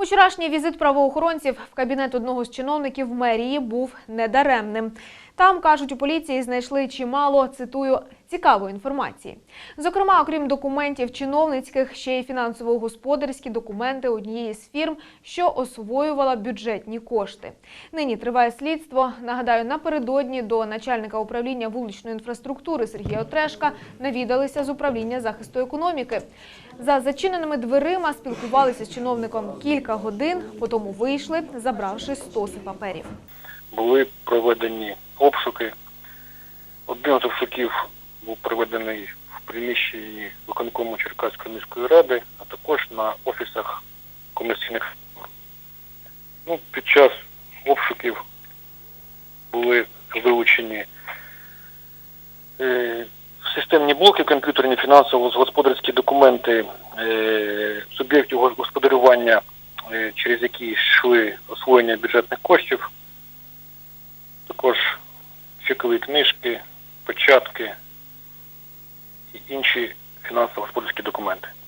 Учорашній візит правоохоронців в кабінет одного з чиновників мерії був недаремним. Там, кажуть, у поліції знайшли чимало, цитую, цікавої інформації. Зокрема, окрім документів чиновницьких, ще й фінансово-господарські документи однієї з фірм, що освоювала бюджетні кошти. Нині триває слідство. Нагадаю, напередодні до начальника управління вуличної інфраструктури Сергія Отрешка навідалися з управління захисту економіки. За зачиненими дверима спілкувалися з чиновником кілька годин, потім вийшли, забравши стоси паперів. Були проведені обшуки. Один з обшуків був проведений в приміщенні виконкому Черкаської міської ради, а також на офісах комерційних фірм. Ну, під час обшуків були вилучені е, системні блоки, комп'ютерні, фінансово-господарські документи е, суб'єктів господарювання, е, через які йшли освоєння бюджетних коштів чекові книжки, початки і інші фінансово-господарські документи.